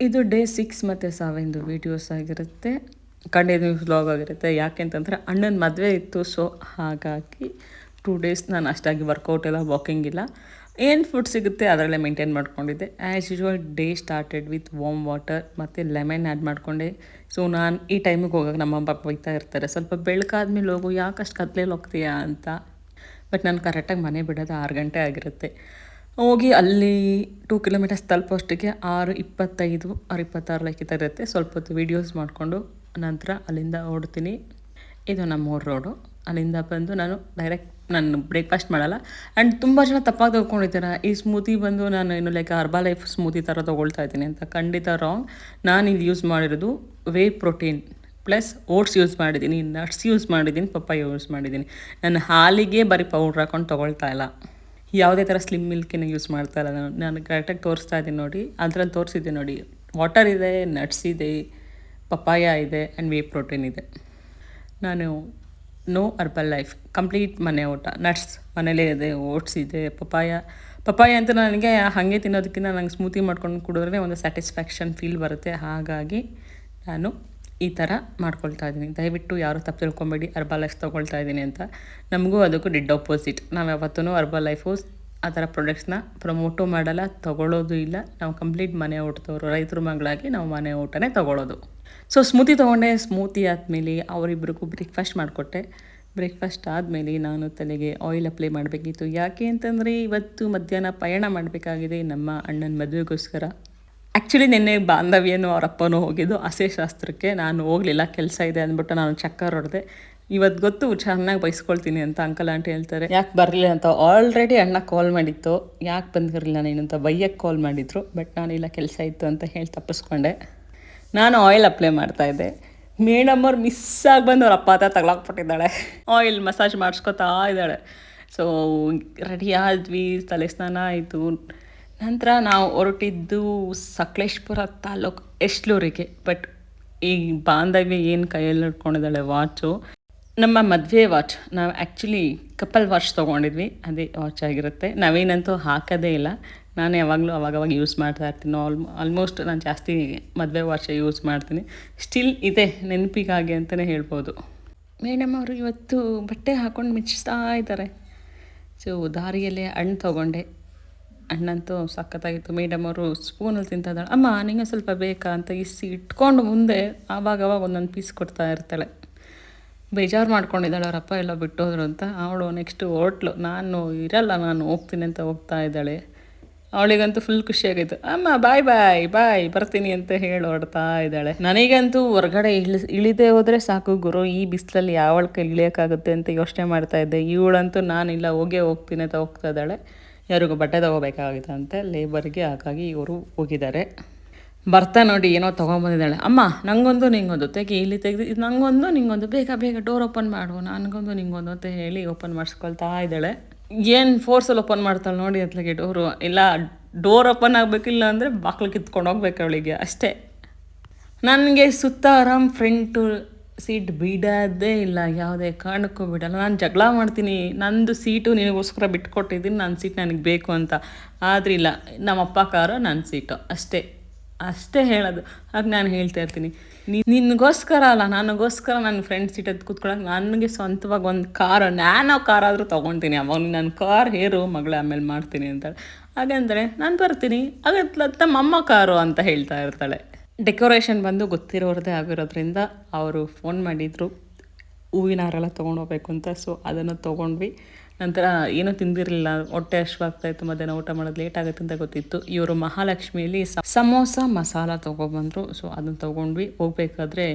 ಇದು day six ಮತ್ತು ಸೆವೆನ್ದು ವೀಡಿಯೋಸ್ ಆಗಿರುತ್ತೆ. ಕಂಟಿನ್ಯೂಸ್ ವ್ಲಾಗ್ ಆಗಿರುತ್ತೆ. ಯಾಕೆ ಅಂತಂದರೆ ಅಣ್ಣನ ಮದುವೆ ಇತ್ತು ಸೊ ಹಾಗಾಗಿ ಟೂ ಡೇಸ್ ನಾನು ಅಷ್ಟಾಗಿ ವರ್ಕೌಟ್ ಇಲ್ಲ ವಾಕಿಂಗ್ ಇಲ್ಲ. ಏನು ಫುಡ್ ಸಿಗುತ್ತೆ ಅದರಲ್ಲೇ ಮೇಂಟೈನ್ ಮಾಡ್ಕೊಂಡಿದ್ದೆ. As usual day started with warm water ಮತ್ತು ಲೆಮನ್ ಆ್ಯಡ್ ಮಾಡಿಕೊಂಡೆ. ಸೊ ನಾನು ಈ ಟೈಮಿಗೆ ಹೋಗೋಕೆ ನಮ್ಮ ಪಾಪ ಬೈತಾ ಇರ್ತಾರೆ. ಸ್ವಲ್ಪ ಬೆಳಕಾದ್ಮೇಲೆ ಹೋಗು, ಯಾಕಷ್ಟು ಕತ್ಲೇಲಿ ಹೋಗ್ತೀಯಾ ಅಂತ. ಬಟ್ ನಾನು ಕರೆಕ್ಟಾಗಿ ಮನೆ ಬಿಡೋದು ಆರು ಗಂಟೆ ಆಗಿರುತ್ತೆ. ಹೋಗಿ ಅಲ್ಲಿ ಟೂ ಕಿಲೋಮೀಟರ್ಸ್ ತಲುಪೋಷ್ಟಕ್ಕೆ ಆರು ಇಪ್ಪತ್ತೈದು, ಆರು ಇಪ್ಪತ್ತಾರು ಲೈಕ್ ಇರುತ್ತೆ. ಸ್ವಲ್ಪ ಹೊತ್ತು ವೀಡಿಯೋಸ್ ಮಾಡಿಕೊಂಡು ನಂತರ ಅಲ್ಲಿಂದ ಓಡ್ತೀನಿ. ಇದು ನಮ್ಮ ಊರು ರೋಡು ಅಲ್ಲಿಂದ ಬಂದು ನಾನು ಡೈರೆಕ್ಟ್ ನಾನು ಬ್ರೇಕ್ಫಾಸ್ಟ್ ಮಾಡಲ್ಲ. ಆ್ಯಂಡ್ ತುಂಬ ಜನ ತಪ್ಪಾಗಿ ತೊಗೊಂಡಿದ್ದಾರೆ ಈ ಸ್ಮೂತಿ ಬಂದು ನಾನು ಇನ್ನು ಲೈಕ್ ಅರ್ಬಾ ಲೈಫ್ ಸ್ಮೂತಿ ಥರ ತೊಗೊಳ್ತಾ ಇದ್ದೀನಿ ಅಂತ. ಖಂಡಿತ ರಾಂಗ್ ನಾನು ಇಲ್ಲಿ ಯೂಸ್ ಮಾಡಿರೋದು whey protein plus oats use ಮಾಡಿದ್ದೀನಿ ನಟ್ಸ್ ಯೂಸ್ ಮಾಡಿದ್ದೀನಿ, ಪಪ್ಪಾಯ ಯೂಸ್ ಮಾಡಿದ್ದೀನಿ. ನಾನು ಹಾಲಿಗೆ ಬರೀ ಪೌಡ್ರ್ ಹಾಕೊಂಡು ತೊಗೊಳ್ತಾ ಇಲ್ಲ. ಯಾವುದೇ ಥರ ಸ್ಲಿಮ್ ಮಿಲ್ಕಿನ ಯೂಸ್ ಮಾಡ್ತಾ ಇಲ್ಲ ನಾನು ನಾನು ಕರೆಕ್ಟಾಗಿ ತೋರಿಸ್ತಾ ಇದ್ದೀನಿ ನೋಡಿ. ಅದರಲ್ಲಿ ತೋರಿಸಿದ್ದೆ ನೋಡಿ. ವಾಟರ್ ಇದೆ ನಟ್ಸ್ ಇದೆ, ಪಪ್ಪಾಯ ಇದೆ ಆ್ಯಂಡ್ ವೇ ಪ್ರೋಟೀನ್ ಇದೆ. ನಾನು ನೋ ಅರ್ಬಲ್ ಲೈಫ್ ಕಂಪ್ಲೀಟ್ ಮನೆ ಊಟ. ನಟ್ಸ್ ಮನೇಲೇ ಇದೆ ಓಟ್ಸ್ ಇದೆ, ಪಪ್ಪಾಯ. ಪಪ್ಪಾಯ ಅಂತ ನನಗೆ ಹಾಗೆ ತಿನ್ನೋದಕ್ಕಿಂತ ನಂಗೆ ಸ್ಮೂತಿ ಮಾಡ್ಕೊಂಡು ಕುಡಿದ್ರೆ ಒಂದು ಸ್ಯಾಟಿಸ್ಫ್ಯಾಕ್ಷನ್ ಫೀಲ್ ಬರುತ್ತೆ. ಹಾಗಾಗಿ ನಾನು ಈ ಥರ ಮಾಡ್ಕೊಳ್ತಾ ಇದ್ದೀನಿ. ದಯವಿಟ್ಟು ಯಾರು ತಪ್ಪು ತಿಳ್ಕೊಬೇಡಿ ಅರ್ಬಾ ಲೈಫ್ ತೊಗೊಳ್ತಾ ಇದ್ದೀನಿ ಅಂತ. ನಮಗೂ ಅದಕ್ಕೂ ಡಿಡ್ ಅಪೋಸಿಟ್ ನಾವು ಯಾವತ್ತೂ ಅರ್ಬಾ ಲೈಫು ಆ ಥರ ಪ್ರಾಡಕ್ಟ್ಸ್ನ ಪ್ರಮೋಟು ಮಾಡಲ್ಲ, ತೊಗೊಳ್ಳೋದು ಇಲ್ಲ. ನಾವು ಕಂಪ್ಲೀಟ್ ಮನೆ ಊಟದವರು, ರೈತರ ಮಗಳಾಗಿ ನಾವು ಮನೆ ಊಟನೇ ತೊಗೊಳ್ಳೋದು. ಸೊ ಸ್ಮೂತಿ ತೊಗೊಂಡೆ. ಸ್ಮೂತಿ ಆದಮೇಲೆ ಅವರಿಬ್ಬರಿಗೂ ಬ್ರೇಕ್ಫಾಸ್ಟ್ ಮಾಡಿಕೊಟ್ಟೆ. ಬ್ರೇಕ್ಫಾಸ್ಟ್ ಆದಮೇಲೆ ನಾನು ತಲೆಗೆ ಆಯಿಲ್ ಅಪ್ಲೈ ಮಾಡಬೇಕಿತ್ತು. ಯಾಕೆ ಅಂತಂದರೆ ಇವತ್ತು ಮಧ್ಯಾಹ್ನ ಪಯಣ ಮಾಡಬೇಕಾಗಿದೆ ನಮ್ಮ ಅಣ್ಣನ ಮದುವೆಗೋಸ್ಕರ. ಆ್ಯಕ್ಚುಲಿ ನಿನ್ನೆ ಬಾಂಧವ್ಯನೂ ಅವ್ರ ಅಪ್ಪನೂ ಹೋಗಿದ್ದು. ಹಸೆ ಶಾಸ್ತ್ರಕ್ಕೆ ನಾನು ಹೋಗಲಿಲ್ಲ, ಕೆಲಸ ಇದೆ ಅಂದ್ಬಿಟ್ಟು ನಾನು ಚಕ್ಕರ್ ಹೊಡೆದೆ. ಇವತ್ತು ಗೊತ್ತು, ಚೆನ್ನಾಗಿ ಬಯಸ್ಕೊಳ್ತೀನಿ ಅಂತ ಅಂಕಲ್ ಆಂಟಿ ಹೇಳ್ತಾರೆ. ಯಾಕೆ ಬರಲಿಲ್ಲ ಅಂತ? ಆಲ್ರೆಡಿ ಅಣ್ಣ ಕಾಲ್ ಮಾಡಿತ್ತು. ಯಾಕೆ ಬಂದಿರಲಿಲ್ಲ ನೀನು ಅಂತ ಬೈಯಕ್ಕೆ ಕಾಲ್ ಮಾಡಿದ್ರು. ಬಟ್ ನಾನು ಇಲ್ಲ, ಕೆಲಸ ಇತ್ತು ಅಂತ ಹೇಳಿ ತಪ್ಪಿಸ್ಕೊಂಡೆ. ನಾನು ಆಯಿಲ್ ಅಪ್ಲೈ ಮಾಡ್ತಾ ಇದ್ದೆ. ಮೇಡಮ್ ಅವ್ರು ಮಿಸ್ ಆಗಿ ಬಂದು ಅವ್ರ ಅಪ್ಪ ಹತ್ರ ತಗೊಳಕ್ಬಿಟ್ಟಿದ್ದಾಳೆ ಆಯಿಲ್ ಮಸಾಜ್ ಮಾಡಿಸ್ಕೊತಾ ಇದ್ದಾಳೆ. ಸೊ ರೆಡಿ ಆದ್ವಿ. ತಲೆ ಸ್ನಾನ ಆಯಿತು. ನಂತರ ನಾವು ಹೊರಟಿದ್ದು ಸಕಲೇಶ್ಪುರ ತಾಲೂಕು ಎಷ್ಟ್ಲೂರಿಗೆ ಬಟ್ ಈ ಬಾಂಧವ್ಯ ಏನು ಕೈಯಲ್ಲಿ ಹಿಡ್ಕೊಂಡಿದ್ದಾಳೆ ವಾಚು ನಮ್ಮ ಮದುವೆ ವಾಚ್ ನಾವು ಆ್ಯಕ್ಚುಲಿ ಕಪಲ್ ವಾಚ್ ತೊಗೊಂಡಿದ್ವಿ. ಅದೇ ವಾಚ್ ಆಗಿರುತ್ತೆ. ನಾವೇನಂತೂ ಹಾಕೋದೇ ಇಲ್ಲ. ನಾನು ಯಾವಾಗಲೂ ಅವಾಗವಾಗ ಯೂಸ್ ಮಾಡ್ತಾ ಇರ್ತೀನಿ. ಆಲ್ ಆಲ್ಮೋಸ್ಟ್ ನಾನು ಜಾಸ್ತಿ ಮದುವೆ ವಾಚ್ ಯೂಸ್ ಮಾಡ್ತೀನಿ. ಸ್ಟಿಲ್ ಇದೆ ನೆನಪಿಗಾಗಿ ಅಂತಲೇ ಹೇಳ್ಬೋದು. ಮೇಡಮ್ ಅವರು ಇವತ್ತು ಬಟ್ಟೆ ಹಾಕ್ಕೊಂಡು ಮಿಚ್ತಾ ಇದ್ದಾರೆ. ಸೊ ದಾರಿಯಲ್ಲೇ ಹಣ್ಣು ತೊಗೊಂಡೆ. ಹಣ್ಣಂತೂ ಸಖತ್ತಾಗಿತ್ತು. ಮೇಡಮ್ ಅವರು ಸ್ಪೂನಲ್ಲಿ ತಿಂತಾ ಇದ್ದಾಳೆ ಅಮ್ಮ ನಿಂಗೆ ಸ್ವಲ್ಪ ಬೇಕಾ? ಅಂತ ಇಸಿ ಇಟ್ಕೊಂಡು ಮುಂದೆ ಆವಾಗ ಅವಾಗ ಒಂದೊಂದು ಪೀಸ್ ಕೊಡ್ತಾ ಇರ್ತಾಳೆ. ಬೇಜಾರು ಮಾಡ್ಕೊಂಡಿದ್ದಾಳೆ ಅವರಪ್ಪ ಎಲ್ಲ ಬಿಟ್ಟೋದ್ರು ಅಂತ. ಅವಳು ನೆಕ್ಸ್ಟು ಹೋಟ್ಲು. ನಾನು ಇರಲ್ಲ, ನಾನು ಹೋಗ್ತೀನಿ ಅಂತ ಹೋಗ್ತಾ ಇದ್ದಾಳೆ. ಅವಳಿಗಂತೂ ಫುಲ್ ಖುಷಿಯಾಗಿತ್ತು ಅಮ್ಮ ಬಾಯ್ ಬಾಯ್ ಬಾಯ್ ಬರ್ತೀನಿ ಅಂತ ಹೇಳಿ ಹೊಡ್ತಾ ಇದ್ದಾಳೆ. ನನಗಂತೂ ಹೊರಗಡೆ ಇಳಿ, ಇಳಿದೇ ಹೋದರೆ ಸಾಕು ಗುರು. ಈ ಬಿಸಿಲಲ್ಲಿ ಯಾವಳ ಕೈ ಇಳಿಯೋಕ್ಕಾಗುತ್ತೆ ಅಂತ ಯೋಚನೆ ಮಾಡ್ತಾ ಇದ್ದೆ. ಇವಳಂತೂ ನಾನಿಲ್ಲ, ಹೋಗೇ ಹೋಗ್ತೀನಿ ಅಂತ ಹೋಗ್ತಾ ಇದ್ದಾಳೆ. ಯಾರಿಗೂ ಬಟ್ಟೆ ತಗೋಬೇಕಾಗಿತ್ತಂತೆ ಲೇಬರ್ಗೆ ಹಾಗಾಗಿ ಇವರು ಹೋಗಿದ್ದಾರೆ. ಬರ್ತಾ ನೋಡಿ ಏನೋ ತೊಗೊಂಬಂದಿದ್ದಾಳೆ. ಅಮ್ಮ, ನಂಗೊಂದು ನಿಂಗೊಂದು ತೆಗಿ, ಇಲ್ಲಿ ತೆಗೆದು, ಇದು ನಂಗೊಂದು ನಿಂಗೊಂದು, ಬೇಗ ಬೇಗ ಡೋರ್ ಓಪನ್ ಮಾಡು, ನನಗೊಂದು ನಿಂಗೊಂದು ಅಂತ ಹೇಳಿ ಓಪನ್ ಮಾಡಿಸ್ಕೊಳ್ತಾ ಇದ್ದಾಳೆ. ಏನು ಫೋರ್ಸಲ್ಲಿ ಓಪನ್ ಮಾಡ್ತಾಳೆ ನೋಡಿ ಅತ್ಲಗೆ ಡೋರು ಇಲ್ಲ ಡೋರ್ ಓಪನ್ ಆಗಬೇಕಿಲ್ಲ ಅಂದರೆ ಬಾಕ್ಲಿಗೆ ಕಿತ್ಕೊಂಡು ಹೋಗ್ಬೇಕು ಅವಳಿಗೆ, ಅಷ್ಟೇ. ನನಗೆ ಸುತ್ತ ಆರಾಮ್ ಫ್ರಂಟು ಸೀಟ್ ಬಿಡೋದೇ ಇಲ್ಲ, ಯಾವುದೇ ಕಾರಣಕ್ಕೂ ಬಿಡಲ್ಲ. ನಾನು ಜಗಳ ಮಾಡ್ತೀನಿ, ನಂದು ಸೀಟು ನಿನಗೋಸ್ಕರ ಬಿಟ್ಕೊಟ್ಟಿದ್ದೀನಿ ನನ್ನ ಸೀಟ್ ನನಗೆ ಬೇಕು ಅಂತ. ಆದ್ರಿಲ್ಲ ನಮ್ಮಪ್ಪ ಕಾರು ನನ್ನ ಸೀಟು, ಅಷ್ಟೇ. ಅಷ್ಟೇ ಹೇಳೋದು. ಹಾಗೆ ನಾನು ಹೇಳ್ತಾ ಇರ್ತೀನಿ. ನಿನಗೋಸ್ಕರ ಅಲ್ಲ, ನನಗೋಸ್ಕರ ನನ್ನ ಫ್ರೆಂಡ್ ಸೀಟ್ ಅದು ಕೂತ್ಕೊಳ್ಳೋಕೆ ನನಗೆ ಸ್ವಂತವಾಗಿ ಒಂದು ಕಾರು ನಾನು ಕಾರ್ ಆದರೂ ತೊಗೊತೀನಿ. ಅವಾಗ ನನ್ನ ಕಾರ್ ಹೇರು, ಮಗಳ ಆಮೇಲೆ ಮಾಡ್ತೀನಿ ಅಂತಾಳೆ. ಹಾಗಂದರೆ ನಾನು ಬರ್ತೀನಿ. ಹಾಗತ್ತ ನಮ್ಮಮ್ಮ ಕಾರು ಅಂತ ಹೇಳ್ತಾ ಇರ್ತಾಳೆ. ಡೆಕೋರೇಷನ್ ಬಂದು ಗೊತ್ತಿರೋರದೇ ಆಗಿರೋದ್ರಿಂದ ಅವರು ಫೋನ್ ಮಾಡಿದರು. ಹೂವಿನ ಹಾರೆಲ್ಲ ತೊಗೊಂಡೋಗ್ಬೇಕು ಅಂತ. ಸೊ ಅದನ್ನು ತೊಗೊಂಡ್ವಿ. ನಂತರ ಏನೂ ತಿಂದಿರಲಿಲ್ಲ. ಹೊಟ್ಟೆ ಹಶ್ವಾಗ್ತಾಯಿತ್ತು ಮಧ್ಯಾಹ್ನ ಊಟ ಮಾಡೋದು ಲೇಟ್ ಆಗುತ್ತೆ ಅಂತ ಗೊತ್ತಿತ್ತು. ಇವರು ಮಹಾಲಕ್ಷ್ಮಿಯಲ್ಲಿ ಸಮೋಸ, ಮಸಾಲ ತೊಗೊಬಂದರು. ಸೊ ಅದನ್ನು ತೊಗೊಂಡ್ವಿ. ಹೋಗ್ಬೇಕಾದ್ರೆ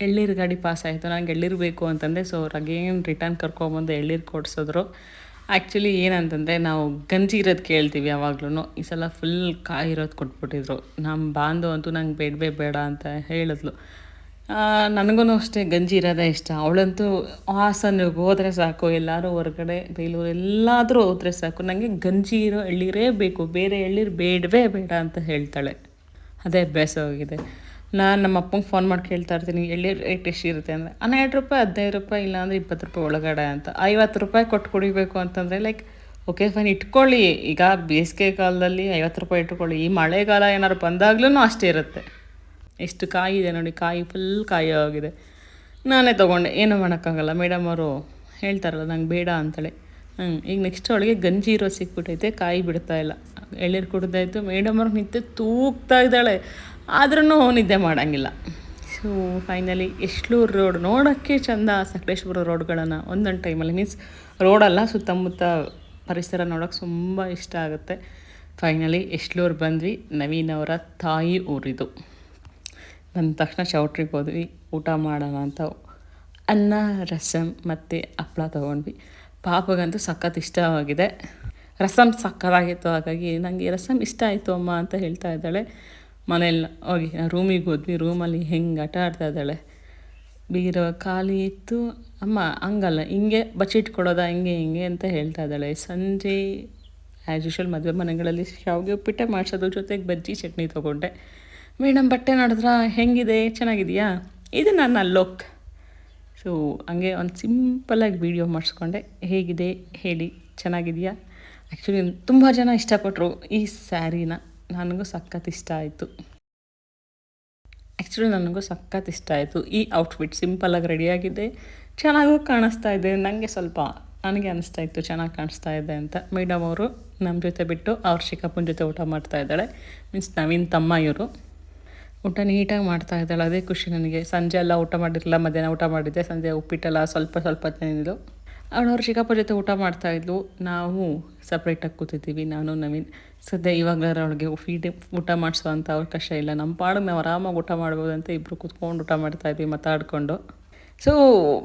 ಎಳ್ಳೀರು ಗಾಡಿ ಪಾಸ್ ಆಯಿತು ನನಗೆ ಎಳ್ಳೀರು ಬೇಕು ಅಂತಂದೆ. ಸೊ ಅವ್ರು ಅಗೇನ್ ರಿಟರ್ನ್ ಕರ್ಕೊಬಂದು ಎಳ್ಳೀರು ಕೊಡಿಸಿದ್ರು. ಆ್ಯಕ್ಚುಲಿ ಏನಂತಂದರೆ ನಾವು ಗಂಜಿ ಇರೋದು ಕೇಳ್ತೀವಿ ಯಾವಾಗ್ಲೂ ಈ ಸಲ ಫುಲ್ ಕಾಯಿ ಇರೋದು ಕೊಟ್ಬಿಟ್ಟಿದ್ರು. ನಮ್ಮ ಬಾಂಧವ ಅಂತೂ ನಂಗೆ ಬೇಡವೇ ಬೇಡ ಅಂತ ಹೇಳಿದ್ಲು. ನನಗೂ ಅಷ್ಟೇ ಗಂಜಿ ಇರೋದೇ ಇಷ್ಟ. ಅವಳಂತೂ ಹಾಸನಿಗೆ ಹೋದರೆ ಸಾಕು, ಎಲ್ಲರೂ ಹೊರಗಡೆ ಬೇಲೂರು ಎಲ್ಲಾದರೂ ಹೋದರೆ ಸಾಕು. ನನಗೆ ಗಂಜಿ ಇರೋ ಎಳ್ಳೀರೇ ಬೇಕು. ಬೇರೆ ಎಳ್ಳಿರು ಬೇಡವೇ ಬೇಡ ಅಂತ ಹೇಳ್ತಾಳೆ. ಅದೇ ಅಭ್ಯಾಸ ಹೋಗಿದೆ ನಾನು ನಮ್ಮ ಅಪ್ಪಂಗೆ ಫೋನ್ ಮಾಡಿ ಕೇಳ್ತಾ ಇರ್ತೀನಿ ಎಳ್ಳಿ ರೇಟ್ ಎಷ್ಟಿರುತ್ತೆ ಅಂದರೆ ಹನ್ನೆರಡು ರೂಪಾಯಿ, ಹದಿನೈದು ರೂಪಾಯಿ, ಇಲ್ಲಾಂದರೆ ಇಪ್ಪತ್ತು ರೂಪಾಯಿ ಒಳಗಡೆ ಅಂತ. ಐವತ್ತು ರೂಪಾಯಿ ಕೊಟ್ಟು ಕುಡಿಬೇಕು ಅಂತಂದರೆ ಲೈಕ್ ಓಕೆ ಫೈನ್ ಇಟ್ಕೊಳ್ಳಿ. ಈಗ ಬೇಸಿಗೆ ಕಾಲದಲ್ಲಿ ಐವತ್ತು ರೂಪಾಯಿ ಇಟ್ಕೊಳ್ಳಿ. ಈ ಮಳೆಗಾಲ ಏನಾದ್ರು ಬಂದಾಗ್ಲೂ ಅಷ್ಟೇ ಇರುತ್ತೆ. ಎಷ್ಟು ಕಾಯಿ ಇದೆ ನೋಡಿ, ಕಾಯಿ ಫುಲ್ ಕಾಯಿ ಆಗಿದೆ. ನಾನೇ ತೊಗೊಂಡೆ. ಏನೂ ಮಾಡೋಕ್ಕಾಗಲ್ಲ. ಮೇಡಮ್ ಅವರು ಹೇಳ್ತಾರಲ್ಲ, ನಂಗೆ ಬೇಡ ಅಂತೇಳಿ. ಹ್ಞೂ ಈಗ ನೆಕ್ಸ್ಟ್ ಅವಳಿಗೆ ಗಂಜಿ ಇರೋ ಸಿಕ್ಬಿಟ್ಟೈತೆ ಕಾಯಿ ಬಿಡ್ತಾ ಇಲ್ಲ. ಎಳ್ಳೀರು ಕುಡ್ದಾಯ್ತು. ಮೇಡಮ್ ಅವ್ರಿಗೆ ನಿಂತೆ ತೂಗ್ತಾ ಇದ್ದಾಳೆ. ಆದ್ರೂ ನಿದ್ದೆ ಮಾಡೋಂಗಿಲ್ಲ. ಸೊ ಫೈನಲಿ ಎಷ್ಟ್ಲೂರು ರೋಡ್ ನೋಡೋಕ್ಕೆ ಚಂದ ಸಕಲೇಶ್ಪುರ ರೋಡ್ಗಳನ್ನು ಒಂದೊಂದು ಟೈಮಲ್ಲಿ ಮೀನ್ಸ್ ರೋಡಲ್ಲ ಸುತ್ತಮುತ್ತ ಪರಿಸರ ನೋಡೋಕ್ಕೆ ತುಂಬ ಇಷ್ಟ ಆಗುತ್ತೆ. ಫೈನಲಿ ಎಷ್ಟ್ಲೂರು ಬಂದ್ವಿ ನವೀನ್ ಅವರ ತಾಯಿ ಊರಿದು. ಬಂದ ತಕ್ಷಣ ಚೌಟ್ರಿಗೆ ಹೋದ್ವಿ, ಊಟ ಮಾಡೋಣ ಅಂತ ಅನ್ನ ರಸಮ್ ಮತ್ತು ಹಪ್ಪಳ ತೊಗೊಂಡ್ವಿ. ಪಾಪಗಂತೂ ಸಖತ್ ಇಷ್ಟವಾಗಿದೆ. ರಸಮ್ ಸಕ್ಕತ್ತಾಗಿತ್ತು ಹಾಗಾಗಿ ನನಗೆ ರಸಮ್ ಇಷ್ಟ ಆಯಿತು ಅಮ್ಮ ಅಂತ ಹೇಳ್ತಾ ಇದ್ದಾಳೆ. ಮನೇಲಿ ಹೋಗಿ ರೂಮಿಗೆ ಹೋದ್ವಿ. ರೂಮಲ್ಲಿ ಹೆಂಗೆ ಆಟ ಆಡ್ತಾ ಇದ್ದಾಳೆ? ಬೀರೋ ಖಾಲಿ ಇತ್ತು. ಅಮ್ಮ, ಹಂಗಲ್ಲ, ಹಿಂಗೆ ಬಚ್ಚಿಟ್ಕೊಡೋದ ಹಿಂಗೆ ಹಿಂಗೆ ಅಂತ ಹೇಳ್ತಾ ಇದ್ದಾಳೆ. ಸಂಜೆ ಆ್ಯಸ್ ಯೂಶ್ವಲ್ ಮದುವೆ ಮನೆಗಳಲ್ಲಿ ಶಾವಿಗೆ ಉಪ್ಪಿಟ್ಟೆ ಮಾಡಿಸೋದು ಜೊತೆಗೆ ಬಜ್ಜಿ ಚಟ್ನಿ ತೊಗೊಂಡೆ. ಮೇಡಮ್, ಬಟ್ಟೆ ನೋಡಿದ್ರ? ಹೆಂಗಿದೆ? ಚೆನ್ನಾಗಿದೆಯಾ? ಇದು ನನ್ನ ಲುಕ್ ಸೊ ಹಂಗೆ ಒಂದು ಸಿಂಪಲಾಗಿ ವೀಡಿಯೋ ಮಾಡಿಸ್ಕೊಂಡೆ. ಹೇಗಿದೆ? ಹೇಳಿ. ಚೆನ್ನಾಗಿದೆಯಾ? ಆ್ಯಕ್ಚುಲಿ ತುಂಬ ಜನ ಇಷ್ಟಪಟ್ಟರು ಈ ಸ್ಯಾರಿನ. ನನಗೂ ಸಖತ್ ಇಷ್ಟ ಆಯಿತು. ಆ್ಯಕ್ಚುಲಿ ನನಗೂ ಸಖತ್ ಇಷ್ಟ ಆಯಿತು. ಈ ಔಟ್ಫಿಟ್ ಸಿಂಪಲಾಗಿ ರೆಡಿಯಾಗಿದೆ ಚೆನ್ನಾಗೂ ಕಾಣಿಸ್ತಾ ಇದೆ. ನನಗೆ ಸ್ವಲ್ಪ ನನಗೆ ಅನಿಸ್ತಾ ಇತ್ತು ಚೆನ್ನಾಗಿ ಕಾಣಿಸ್ತಾ ಇದೆ ಅಂತ. ಮೇಡಮ್ ಅವರು ನಮ್ಮ ಜೊತೆ ಬಿಟ್ಟು ಅವ್ರ ಚಿಕ್ಕಪ್ಪನ ಜೊತೆ ಊಟ ಮಾಡ್ತಾ ಇದ್ದಾಳೆ. ಮೀನ್ಸ್ ನವೀನ್ ತಮ್ಮ ಇವರು. ಊಟ ನೀಟಾಗಿ ಮಾಡ್ತಾ ಇದ್ದಾಳೆ. ಅದೇ ಖುಷಿ ನನಗೆ. ಸಂಜೆ ಎಲ್ಲ ಊಟ ಮಾಡಿರಲಿಲ್ಲ. ಮಧ್ಯಾಹ್ನ ಊಟ ಮಾಡಿದ್ದೆ. ಸಂಜೆ ಉಪ್ಪಿಟ್ಟೆಲ್ಲ ಸ್ವಲ್ಪ ಸ್ವಲ್ಪ ತಿಂದಿದ್ದು. ಅವಳು ಅವ್ರ ಚಿಕ್ಕಪ್ಪ ಜೊತೆ ಊಟ ಮಾಡ್ತಾ ಇದ್ಲು. ನಾವು ಸಪ್ರೇಟಾಗಿ ಕೂತಿದ್ದೀವಿ. ನಾನು, ನವೀನ್. ಸದ್ಯ ಇವಾಗಲಾರ ಅವಳಿಗೆ ಫೀಡ್ ಊಟ ಮಾಡಿಸುವಂಥ ಅವಕಾಶ ಇಲ್ಲ. ನಮ್ಮ ಪಾಡಿಗೆ ನಾವು ಆರಾಮಾಗಿ ಊಟ ಅಂತ ಇಬ್ಬರು ಕೂತ್ಕೊಂಡು ಊಟ ಮಾಡ್ತಾ ಇದ್ವಿ, ಮಾತಾಡಿಕೊಂಡು. ಸೊ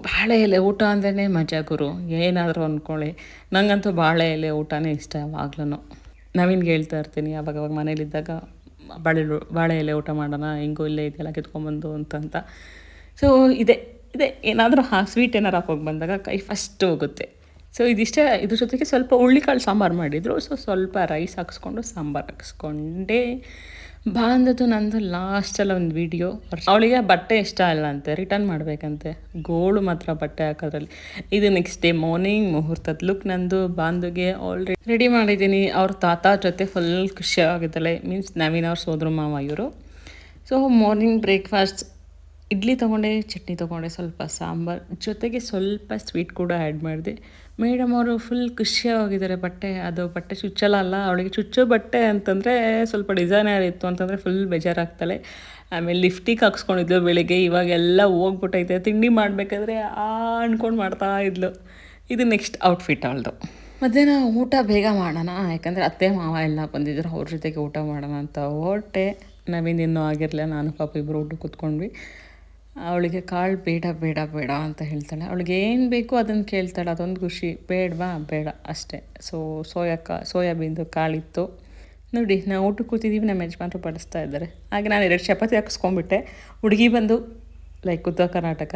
ಬಾಳೆ ಎಲೆ ಊಟ ಅಂದ್ರೇ ಮಜಾ ಗುರು. ಏನಾದರೂ ಅಂದ್ಕೊಳ್ಳಿ ನನಗಂತೂ ಬಾಳೆ ಎಲೆ ಊಟನೇ ಇಷ್ಟ ಯಾವಾಗ್ಲೂ ನವೀನ್ಗೆ ಹೇಳ್ತಾ ಇರ್ತೀನಿ, ಅವಾಗ ಅವಾಗ ಮನೇಲಿದ್ದಾಗ ಬಾಳೆ ಬಾಳೆ ಎಲೆ ಊಟ ಮಾಡೋಣ, ಹೆಂಗೂ ಇಲ್ಲೇ ಇದೆಲ್ಲ ಕಿತ್ಕೊಂಬಂದು ಅಂತಂತ ಸೊ ಇದೆ ಇದೆ. ಏನಾದರೂ ಹಾ ಸ್ವೀಟ್ ಏನಾರು ಹಾಕೋಗಿ ಬಂದಾಗ ಕೈ ಫಸ್ಟ್ ಹೋಗುತ್ತೆ. ಸೊ ಇದಿಷ್ಟೇ, ಇದ್ರ ಜೊತೆಗೆ ಸ್ವಲ್ಪ ಹುಳ್ಳಿಕಾಳು ಸಾಂಬಾರು ಮಾಡಿದರು. ಸೊ ಸ್ವಲ್ಪ ರೈಸ್ ಹಾಕ್ಸ್ಕೊಂಡು, ಸಾಂಬಾರು ಹಾಕ್ಸ್ಕೊಂಡೆ. ಬಾಂಧದ್ದು ನಂದು ಲಾಸ್ಟಲ್ಲಿ ಒಂದು ವಿಡಿಯೋ ಅವಳಿಗೆ ಬಟ್ಟೆ ಇಷ್ಟ ಇಲ್ಲ ಅಂತೆ. ರಿಟರ್ನ್ ಮಾಡಬೇಕಂತೆ. ಗೋಳು ಮಾತ್ರ ಬಟ್ಟೆ ಹಾಕೋದ್ರಲ್ಲಿ. ಇದು ನೆಕ್ಸ್ಟ್ ಡೇ ಮಾರ್ನಿಂಗ್ ಮುಹೂರ್ತದ ಲುಕ್ ನಂದು. ಬಾಂಧುಗೆ ಆಲ್ರೆಡಿ ರೆಡಿ ಮಾಡಿದ್ದೀನಿ. ಅವ್ರ ತಾತ ಜೊತೆ ಫುಲ್ ಖುಷಿಯಾಗಿದ್ದಾಳೆ ಮೀನ್ಸ್ ನವೀನ್ ಅವ್ರ ಸೋದ್ರ ಮಾವ ಇವರು. ಸೊ ಮಾರ್ನಿಂಗ್ ಬ್ರೇಕ್ಫಾಸ್ಟ್ ಇಡ್ಲಿ ತೊಗೊಂಡೆ, ಚಟ್ನಿ ತೊಗೊಂಡೆ, ಸ್ವಲ್ಪ ಸಾಂಬಾರು, ಜೊತೆಗೆ ಸ್ವಲ್ಪ ಸ್ವೀಟ್ ಕೂಡ ಆ್ಯಡ್ ಮಾಡಿದೆ. ಮೇಡಮ್ ಅವರು ಫುಲ್ ಖುಷಿಯಾಗಿದ್ದಾರೆ, ಬಟ್ಟೆ, ಅದು ಬಟ್ಟೆ ಚುಚ್ಚಲ್ಲ ಅಲ್ಲ, ಅವಳಿಗೆ ಚುಚ್ಚೋ ಬಟ್ಟೆ ಅಂತಂದರೆ ಸ್ವಲ್ಪ ಡಿಸೈನರ್ ಇತ್ತು ಅಂತಂದರೆ ಫುಲ್ ಬೇಜಾರಾಗ್ತಾಳೆ ಆಮೇಲೆ ಲಿಫ್ಟಿಗೆ ಹಾಕ್ಸ್ಕೊಂಡಿದ್ಲು ಬೆಳಿಗ್ಗೆ, ಇವಾಗೆಲ್ಲ ಹೋಗ್ಬಿಟ್ಟೈತೆ, ತಿಂಡಿ ಮಾಡಬೇಕಾದ್ರೆ ಆ ಅನ್ಕೊಂಡು ಮಾಡ್ತಾ ಇದ್ಲು. ಇದು ನೆಕ್ಸ್ಟ್ ಔಟ್ಫಿಟ್ ಅವಳದು. ಮಧ್ಯಾಹ್ನ ಊಟ ಬೇಗ ಮಾಡೋಣ, ಯಾಕಂದರೆ ಅತ್ತೆ, ಮಾವ ಎಲ್ಲ ಬಂದಿದ್ರು, ಅವ್ರ ಜೊತೆಗೆ ಊಟ ಮಾಡೋಣ ಅಂತ ಹೊಟ್ಟೆ ನವೀನ್ ಇನ್ನೂ ಆಗಿರಲಿಲ್ಲ, ನಾನು ಪಾಪ ಇಬ್ಬರು ಊಟ ಕೂತ್ಕೊಂಡ್ವಿ. ಅವಳಿಗೆ ಕಾಳು ಬೇಡ ಬೇಡ ಬೇಡ ಅಂತ ಹೇಳ್ತಾಳೆ. ಅವಳಿಗೆ ಏನು ಬೇಕು ಅದನ್ನು ಕೇಳ್ತಾಳೆ. ಅದೊಂದು ಖುಷಿ. ಬೇಡವಾ? ಬೇಡ. ಅಷ್ಟೇ. ಸೊ ಸೋಯಾ ಕಾ, ಸೋಯಾಬೀನ್ದು ಕಾಳಿತ್ತು. ನೋಡಿ, ನಾವು ಊಟಕ್ಕೆ ಕೂತಿದ್ದೀವಿ. ನಮ್ಮ ಯಜಮಾನರು ಬಡಿಸ್ತಾ ಇದ್ದಾರೆ. ಹಾಗೆ ನಾನು ಎರಡು ಚಪಾತಿ ಹಾಕಿಸ್ಕೊಂಡ್ಬಿಟ್ಟೆ. ಹುಡುಗಿ ಬಂದು ಲೈಕ್ ಉತ್ತರ ಕರ್ನಾಟಕ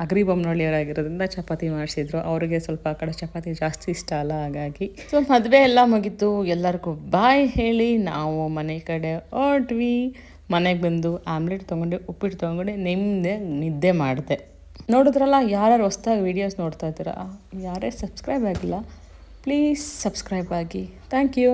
ಅಗ್ರಿ ಬೊಮ್ಮನಹಳ್ಳಿಯವರಾಗಿರೋದ್ರಿಂದ ಚಪಾತಿ ಮಾಡಿಸಿದ್ರು. ಅವರಿಗೆ ಸ್ವಲ್ಪ ಆ ಕಡೆ ಚಪಾತಿ ಜಾಸ್ತಿ ಇಷ್ಟ ಅಲ್ಲ, ಹಾಗಾಗಿ. ಸೊ ಮದುವೆ ಎಲ್ಲ ಮುಗೀತು. ಎಲ್ಲರಿಗೂ ಬಾಯ್ ಹೇಳಿ. ನಾವು ಮನೆ ಕಡೆ ಹೊರಟ್ವಿ. ಮನೆಗೆ ಬಂದು ಆಮ್ಲೆಟ್ ತೊಗೊಂಡೆ, ಉಪ್ಪಿಟ್ಟು ತೊಗೊಂಡೆ ನಿಮ್ಮದೇ ನಿದ್ದೆ ಮಾಡಿದೆ. ನೋಡಿದ್ರಲ್ಲ, ಯಾರ್ಯಾರು ಹೊಸ್ದಾಗಿ ವೀಡಿಯೋಸ್ ನೋಡ್ತಾ ಇದ್ದೀರಾ? ಯಾರೇ ಸಬ್ಸ್ಕ್ರೈಬ್ ಆಗಿಲ್ಲ ಪ್ಲೀಸ್ ಸಬ್ಸ್ಕ್ರೈಬ್ ಆಗಿ. Thank you